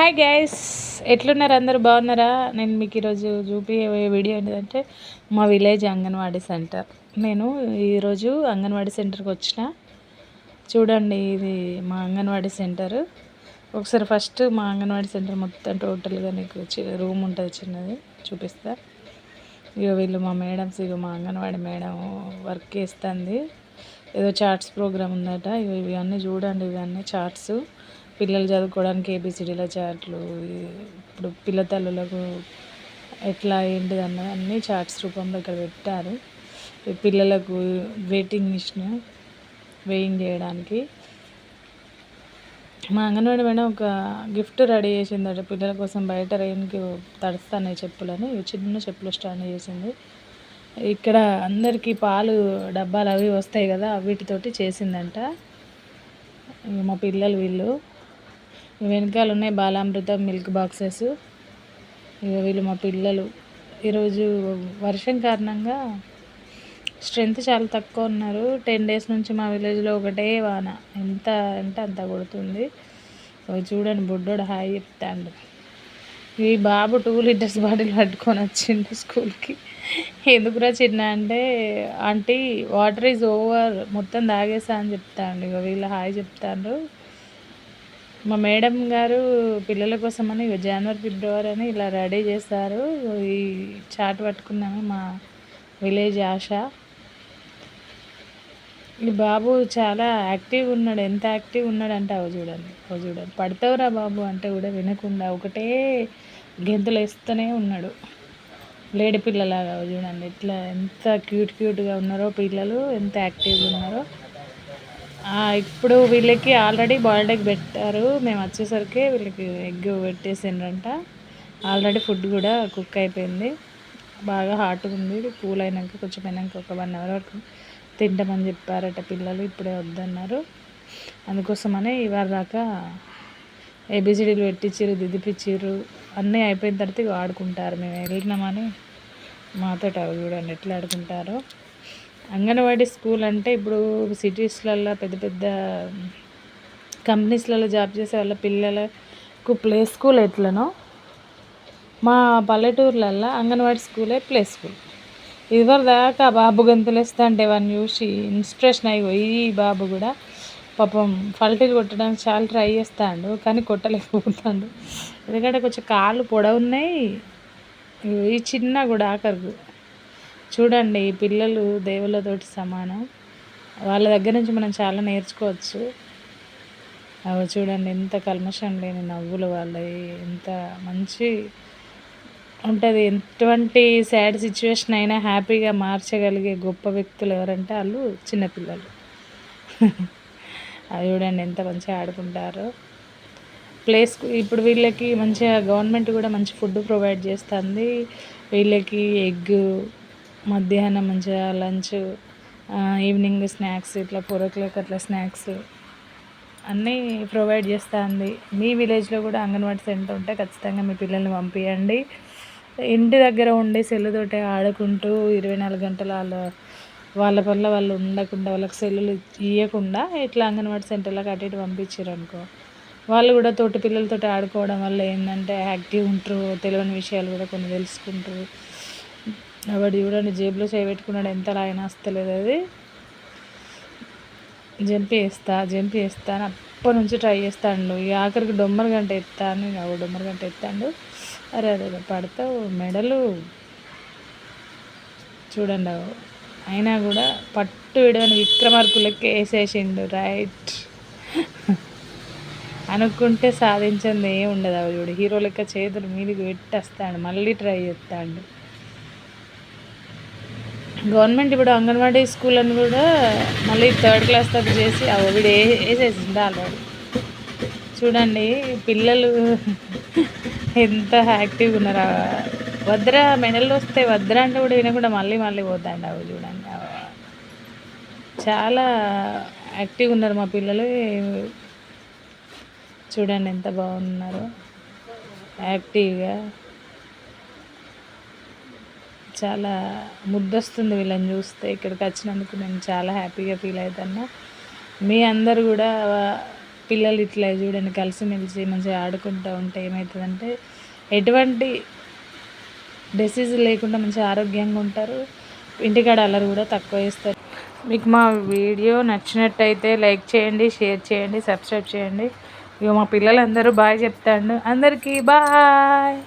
Hi guys ఎట్లున్నారు అందరూ? బాగున్నారా? నేను మీకు ఈరోజు చూపి వీడియో ఏంటంటే మా విలేజ్ అంగన్వాడీ సెంటర్. నేను ఈరోజు అంగన్వాడీ సెంటర్కి వచ్చిన. చూడండి ఇది మా అంగన్వాడీ సెంటర్. ఒకసారి ఫస్ట్ మా అంగన్వాడీ సెంటర్ మొత్తం టోటల్గా నీకు రూమ్ ఉంటుంది చిన్నది. చూపిస్తా. ఇక వీళ్ళు మా మేడమ్స్ ఇక మా అంగన్వాడీ మేడం వర్క్ చేస్తుంది. ఏదో చార్ట్స్ ప్రోగ్రామ్ ఉందట. ఇవన్నీ చూడండి ఇవన్నీ చార్ట్స్ పిల్లలు చదువుకోవడానికి ఏబిసిడీల చార్ట్లు ఇప్పుడు పిల్ల తల్లులకు ఎట్లా ఏంటిది అన్నది అన్ని చార్ట్స్ రూపంలో ఇక్కడ పెట్టారు. పిల్లలకు వెయిటింగ్ మిషన్ వెయింగ్ చేయడానికి. మా అంగన్వాడి మేడం ఒక గిఫ్ట్ రెడీ చేసిందట పిల్లల కోసం బయట రెయిన్కి తడుస్తాయి చెప్పులని చిన్న చెప్పులు స్టాండ్ చేసింది. ఇక్కడ అందరికీ పాలు డబ్బాలు అవి వస్తాయి కదా వీటితోటి చేసిందంట. మా పిల్లలు వీళ్ళు. వెనకాల ఉన్నాయి బాలామృతం మిల్క్ బాక్సెస్. ఇక వీళ్ళు మా పిల్లలు. ఈరోజు వర్షం కారణంగా స్ట్రెంత్ చాలా తక్కువ ఉన్నారు. టెన్ డేస్ నుంచి మా విలేజ్లో ఒకటే వాన. ఎంత అంటే అంత కొడుతుంది. చూడండి బుడ్డోడు హాయ్ చెప్తాడు. ఈ బాబు టూ లీటర్స్ బాటిల్ పట్టుకొని వచ్చిండు స్కూల్కి. ఎందుకురా చిన్న అంటే ఆంటీ వాటర్ ఈజ్ ఓవర్ మొత్తం తాగేసా అని చెప్తాండు. ఇక వీళ్ళు హాయ్ చెప్తాండ్రు. మా మేడం గారు పిల్లల కోసమని జనవరి ఫిబ్రవరి అని ఇలా రెడీ చేస్తారు ఈ చాట్ పట్టుకున్నాము మా విలేజ్ ఆశ. ఈ బాబు చాలా యాక్టివ్ ఉన్నాడు. ఎంత యాక్టివ్ ఉన్నాడు అంటే అవి చూడండి. అవి చూడండి. పడతావురా బాబు అంటే కూడా వినకుండా ఒకటే గెంతులు వేస్తూనే ఉన్నాడు. లేడి పిల్లలాగా చూడండి. ఇట్లా ఎంత క్యూట్ క్యూట్గా ఉన్నారో పిల్లలు ఎంత యాక్టివ్గా ఉన్నారో. ఇప్పుడు వీళ్ళకి ఆల్రెడీ బాయిల్డ్ ఎగ్ పెట్టారు. మేము వచ్చేసరికి వీళ్ళకి ఎగ్ పెట్టేసిండ్రంట. ఆల్రెడీ ఫుడ్ కూడా కుక్ అయిపోయింది. బాగా హాట్గా ఉంది. కూల్ అయినాక కొంచెం అయినాక ఒక వన్ అవర్ వరకు తింటామని చెప్పారట పిల్లలు. ఇప్పుడే వద్దన్నారు. అందుకోసమనే ఇవాళ దాకా ఏబిసిడీలు పెట్టించారు దిదిపించారు అన్నీ అయిపోయిన తర్వాత ఆడుకుంటారు. మేము వెళ్ళినామని మాతో అవి చూడండి ఎట్లా ఆడుకుంటారో. అంగన్వాడీ స్కూల్ అంటే ఇప్పుడు సిటీస్లలో పెద్ద పెద్ద కంపెనీస్లలో జాబ్ చేసే వాళ్ళ పిల్లలకు ప్లే స్కూల్ ఎట్లనో మా పల్లెటూర్లల్లో అంగన్వాడీ స్కూలే ప్లే స్కూల్. ఇదివరకు దాకా బాబు గంతులేస్తా అంటే వాడిని చూసి ఇన్స్పిరేషన్ అయిపోయి ఈ బాబు కూడా పాపం ఫల్టీలు కొట్టడానికి చాలా ట్రై చేస్తాడు కానీ కొట్టలేకపోతాడు. ఎందుకంటే కొంచెం కాళ్ళు పొడవున్నాయి ఈ చిన్న కూడా ఆఖరికి చూడండి పిల్లలు దేవుళ్ళతోటి సమానం. వాళ్ళ దగ్గర నుంచి మనం చాలా నేర్చుకోవచ్చు. అవి చూడండి ఎంత కల్మషం లేని నవ్వులు వాళ్ళవి. ఎంత మంచి ఉంటుంది. ఎటువంటి సాడ్ సిచ్యువేషన్ అయినా హ్యాపీగా మార్చగలిగే గొప్ప వ్యక్తులు ఎవరంటే వాళ్ళు చిన్నపిల్లలు అవి చూడండి ఎంత మంచిగా ఆడుకుంటారో. ప్లేస్ ఇప్పుడు వీళ్ళకి మంచిగా గవర్నమెంట్ కూడా మంచి ఫుడ్ ప్రొవైడ్ చేస్తుంది. వీళ్ళకి ఎగ్ మధ్యాహ్నం మంచిగా లంచ్ ఈవినింగ్ స్నాక్స్ ఇట్లా ఫోర్ ఓ క్లాక్ అట్లా స్నాక్స్ అన్నీ ప్రొవైడ్ చేస్తుంది మీ విలేజ్లో కూడా అంగన్వాడీ సెంటర్ ఉంటే ఖచ్చితంగా మీ పిల్లల్ని పంపించండి ఇంటి దగ్గర ఉండి సెల్లుతోటే ఆడుకుంటూ ఇరవై నాలుగు గంటలు వాళ్ళ వాళ్ళ పనుల వాళ్ళు ఉండకుండా వాళ్ళకి సెల్లులు ఇవ్వకుండా ఇట్లా అంగన్వాడీ సెంటర్లకు అటు ఇటు పంపించారు అనుకో. వాళ్ళు కూడా తోటి పిల్లలతో ఆడుకోవడం వల్ల ఏంటంటే యాక్టివ్ ఉంటారు తెలియని విషయాలు కూడా కొన్ని తెలుసుకుంటారు. వాడు చూడండి జేబులో చేయబెట్టుకున్నాడు. ఎంత లాగినా వస్తలేదు అది. జంప్ వేస్తా జంప్ వేస్తా అని అప్పటి నుంచి ట్రై చేస్తాడు. ఈ ఆఖరికి డొమ్మర్ గంట ఎత్తాను అవి డొమ్మర్ గంట ఎత్తాడు. అరే అదే పడతావు మెడలు. చూడండి అయినా కూడా పట్టు విడవని విక్రమార్కులకి వేసేసిండు. రైట్. అనుకుంటే సాధించింది ఏముండదు ఉండదు అవి చూడు. హీరో లెక్క చేతులు మీదకి పెట్టేస్తాడు. మళ్ళీ ట్రై చేస్తాడు. గవర్నమెంట్ ఇప్పుడు అంగన్వాడీ స్కూల్ అని కూడా మళ్ళీ థర్డ్ క్లాస్ దాకా చేసి వీడు వేసేసింది ఆల్రెడీ? చూడండి పిల్లలు ఎంత యాక్టివ్గా ఉన్నారు? వద్ర మెడలు వస్తే వద్ర అంటే కూడా వినకుండా మళ్ళీ మళ్ళీ పోతాండి అవి చూడండి. చాలా యాక్టివ్గా ఉన్నారు మా పిల్లలు. చూడండి ఎంత బాగున్నారు. యాక్టివ్గా. చాలా ముద్దొస్తుంది వీళ్ళని చూస్తే. ఇక్కడికి వచ్చినందుకు నేను చాలా హ్యాపీగా ఫీల్ అవుతాను మీ అందరు కూడా పిల్లలు ఇట్లా చూడండి కలిసిమెలిసి మంచిగా ఆడుకుంటూ ఉంటే ఏమవుతుందంటే ఎటువంటి డిసీజ్ లేకుండా మంచిగా ఆరోగ్యంగా ఉంటారు. ఇంటికాడ అల్లరి కూడా తక్కువ వేస్తారు మీకు మా వీడియో నచ్చినట్టయితే లైక్ చేయండి షేర్ చేయండి సబ్స్క్రైబ్ చేయండి. ఇక మా పిల్లలందరూ బాయ్ చెప్తాండు. అందరికీ బాయ్!